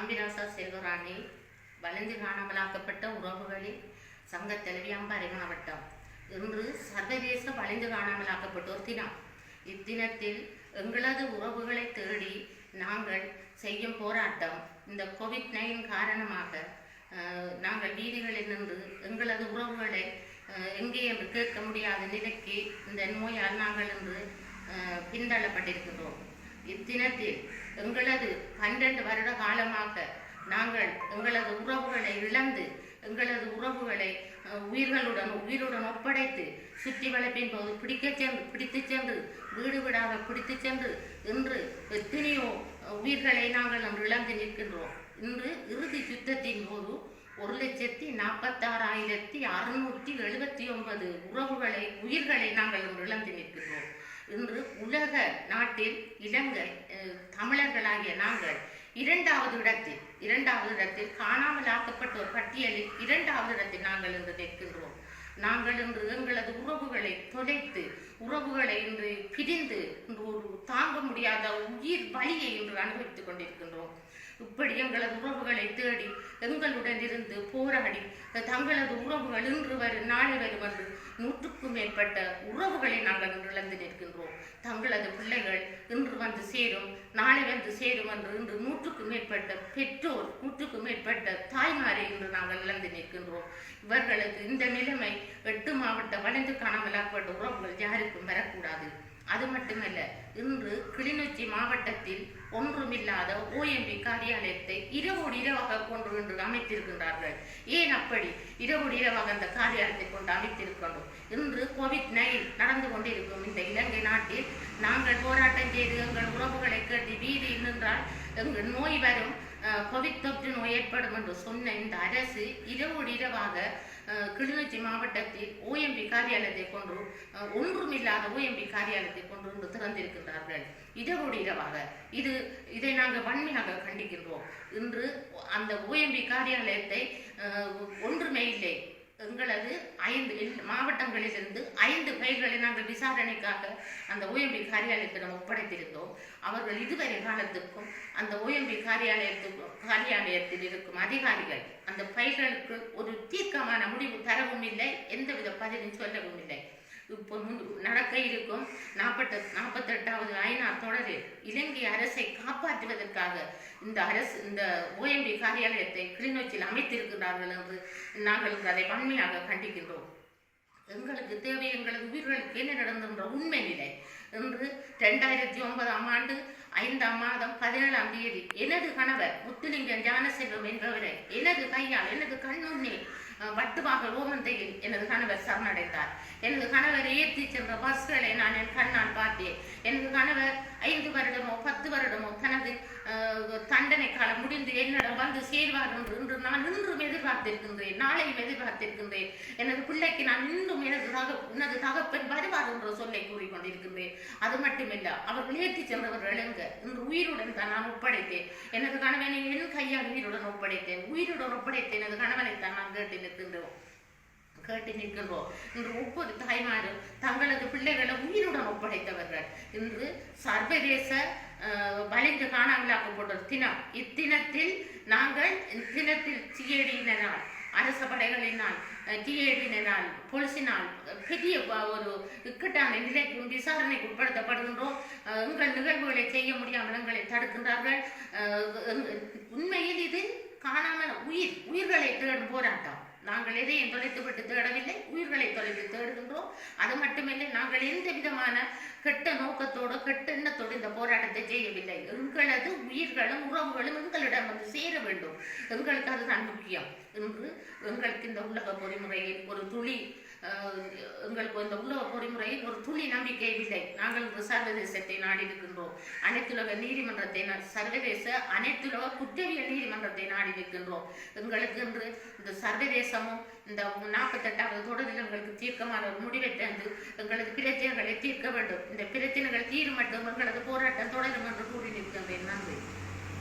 தம்பிராசா செல்வராணி வளைந்து காணாமலாக்கப்பட்ட உறவுகளின் சங்க தலைவி அம்பாறை மாவட்டம் இன்று சர்வதேச வளைந்து காணாமலாக்கப்பட்டோர் தினம். இத்தினத்தில் எங்களது உறவுகளை தேடி நாங்கள் செய்யும் போராட்டம் இந்த கோவிட் நைன் காரணமாக நாங்கள் வீதிகளில் நின்று எங்களது உறவுகளை எங்கே என்று கேட்க முடியாத நிலைக்கு இந்த நோயால் நாங்கள் இன்று பின்தள்ளப்பட்டிருக்கிறோம் இத்தினத்தில் எங்களது பன்னெண்டு வருட காலமாக நாங்கள் எங்களது உறவுகளை இழந்து எங்களது உறவுகளை உயிர்களுடன் உயிருடன் ஒப்படைத்து சுற்றி வளர்ப்பின் போது பிடிக்கச் சென்று பிடித்து சென்று வீடு வீடாக பிடித்து சென்று இன்று எத்தனையோ உயிர்களை நாங்கள் இன்று இழந்து நிற்கின்றோம். இன்று இறுதி யுத்தத்தின் போது ஒரு லட்சத்தி நாற்பத்தாறாயிரத்தி அறுநூற்றி எழுபத்தி ஒன்பது உறவுகளை உயிர்களை நாங்கள் இன்று இழந்து நிற்கின்றோம். இன்று உலக நாட்டில் இலங்கை தமிழர்களாகிய நாங்கள் இரண்டாவது இடத்தில் இரண்டாவது இடத்தில் காணாமல் ஆக்கப்பட்டோர் பட்டியலில் இரண்டாவது இடத்தில் நாங்கள் இன்று நிற்கின்றோம். நாங்கள் இன்று எங்களது உறவுகளை தொலைத்து உறவுகளை இன்று பிரிந்து இன்று ஒரு தாங்க முடியாத உயிர் வலியை இன்று அனுபவித்துக் கொண்டிருக்கின்றோம். இப்படி எங்களது உறவுகளை தேடி எங்களுடன் இருந்து போராடி தங்களது உறவுகள் இன்று வரும் நாளை வரும் என்று நூற்றுக்கும் மேற்பட்ட உறவுகளை நாங்கள் இன்று இழந்து நிற்கின்றோம். தங்களது பிள்ளைகள் இன்று வந்து சேரும் நாளை வந்து சேரும் என்று இன்று நூற்றுக்கும் மேற்பட்ட பெற்றோர் நூற்றுக்கும் மேற்பட்ட தாய்மாரை இன்று நாங்கள் இழந்து நிற்கின்றோம். இவர்களுக்கு இந்த நிலைமை எட்டு மாவட்ட வளைந்து காணாமலாக்கப்பட்ட உறவுகள் யாருக்கும் வரக்கூடாது. அது மட்டுமல்ல இன்று கிளிநொச்சி மாவட்டத்தில் ஒன்றுமில்லாத ஓஎம்பி காரியாலயத்தை இரவோடு இரவாக கொண்டு என்று அமைத்திருக்கின்றார்கள். ஏன் அப்படி? இரவோடு இரவாக அந்த காரியாலயத்தை கொண்டு அமைத்திருக்கின்றோம். இன்று கோவிட் நைன் நடந்து கொண்டிருக்கும் இந்த இலங்கை நாட்டில் நாங்கள் போராட்டம் செய்து எங்கள் உறவுகளை கேட்டு வீதியில் நின்றால் எங்கள் நோய் வரும் கோவிட் தொற்று நோய் ஏற்படும் என்று சொன்ன இந்த அரசு இரவோடு இரவாக கிளிநொச்சி மாவட்டத்தில் ஓஎம்பி காரியாலயத்தை கொண்டு ஒன்றுமில்லாத ஓஎம்பி காரியாலயத்தை கொண்டு இன்று திறந்திருக்கின்றார்கள். இரவோடு இரவாக. இது இதை நாங்கள் வன்மையாக கண்டிக்கின்றோம். இன்று அந்த ஓஎம்பி காரியாலயத்தை ஒன்றுமே இல்லை. எங்களது ஐந்து மாவட்டங்களிலிருந்து ஐந்து பயிர்களை நாங்கள் விசாரணைக்காக அந்த ஓஎம்பி காரியாலயத்திடம் ஒப்படைத்திருந்தோம். அவர்கள் இதுவரை காலத்துக்கும் அந்த ஓஎம்பி காரியாலயத்துக்கும் காரியாலயத்தில் இருக்கும் அதிகாரிகள் அந்த பயிர்களுக்கு ஒரு தீர்க்கமான முடிவு தரவும் இல்லை எந்தவித பதிலும் சொல்லவும் இல்லை. இப்போ முன் நடக்க இருக்கும் நாற்பத்த நாற்பத்தெட்டாவது ஐநா தொடரில் இலங்கை அரசை காப்பாற்றுவதற்காக இந்த அரசு இந்த ஓஎம்பி காரியாலயத்தை கிளிநொச்சியில் அமைத்திருக்கிறார்கள் என்று நாங்கள் அதை வன்மையாக கண்டிக்கின்றோம். எங்களுக்கு தேவை எங்களது உயிர்களுக்கு என்ன நடந்தென்ற உண்மை நிலை. என்று ரெண்டாயிரத்தி ஒன்பதாம் ஆண்டு ஐந்தாம் மாதம் பதினேழாம் தேதி எனது கணவர் முத்துலிங்கம் ஞானசெல்வம் என்பவரை எனது கையால் எனது கண்முன்னே வட்டுவாக ஓமந்தையில் எனது கணவர் சரணடைந்தார். எனது கணவர் ஏற்றி சென்ற பஸ்களை நான் என் கண்ணால் பார்த்தேன். எனது கணவர் ஐந்து வருடமோ பத்து வருடமோ தனது தண்டனை காலம் முடிந்து என்னிடம் வந்து சேர்வார் என்று இன்று நான் இன்றும் எதிர்பார்த்திருக்கின்றேன். நாளையும் எதிர்பார்த்திருக்கின்றேன். எனது பிள்ளைக்கு நான் இன்னும் எனது தக எனது தகப்பன் வருவார் என்ற சொல்லை கூறிக்கொண்டிருக்கின்றேன். அது மட்டுமில்ல அவர்கள் ஏற்றி சென்றவர்கள் எழுங்க. இன்று உயிருடன் தான் நான் ஒப்படைத்தேன். எனது கணவனை என் கையால் உயிருடன் ஒப்படைத்தேன். உயிருடன் ஒப்படைத்தேன் எனது கணவனை தான் நான் கேட்டு நிற்கின்றோம். கேட்டு நிற்கின்றோம் இன்று ஒவ்வொரு தாய்மாரும் தங்களது பிள்ளைகளை உயிருடன் ஒப்படைத்தவர்கள். இன்று சர்வதேச அஹ், வலிந்து காணாமலாக்கப்பட்ட தினம். இத்தினத்தில் நாங்கள் இத்தினத்தில் சிஏடியினரால் அரச படைகளினால் டிஏடியினரால் போலீசினால் பெரிய ஒரு இக்கட்டான நிலைக்கு விசாரணைக்கு உட்படுத்தப்படுகின்றோம். எங்கள் நிகழ்வுகளை செய்ய முடியாமல் எங்களை தடுக்கின்றார்கள். உண்மையில் இது காணாமல் உயிர் உயிர்களை தேடும் போராட்டம். நாங்கள் எதையும் தொலைத்து விட்டு தேடவில்லை. உயிர்களை தொலைத்து தேடுகின்றோம். அது மட்டுமில்லை நாங்கள் எந்த விதமான கெட்ட நோக்கத்தோடு கெட்ட எண்ணத்தோடு இந்த போராட்டத்தை செய்யவில்லை. எங்களது உயிர்களும் உறவுகளும் எங்களிடம் வந்து சேர வேண்டும். எங்களுக்கு அதுதான் முக்கியம். என்று எங்களுக்கு இந்த உலக பொறிமுறையில் ஒரு துளி எங்களுக்கு இந்த உலக பொறிமுறையில் ஒரு துளி நம்பிக்கை இல்லை. நாங்கள் இந்த சர்வதேசத்தை நாடி இருக்கின்றோம் அனைத்துலக நீதிமன்றத்தை சர்வதேச அனைத்துலக குற்றவியல் நீதிமன்றத்தை நாடி இருக்கின்றோம் எங்களுக்கு இன்று இந்த சர்வதேசமும் இந்த நாற்பத்தெட்டாவது தொடரில் எங்களுக்கு தீர்க்கமான ஒரு முடிவை தந்து எங்களது பிரச்சனைகளை தீர்க்க வேண்டும். இந்த பிரச்சனைகள் தீரும் மட்டும் எங்களது போராட்டம் தொடரும் என்று கூறி நிற்கின்றேன். நன்றி.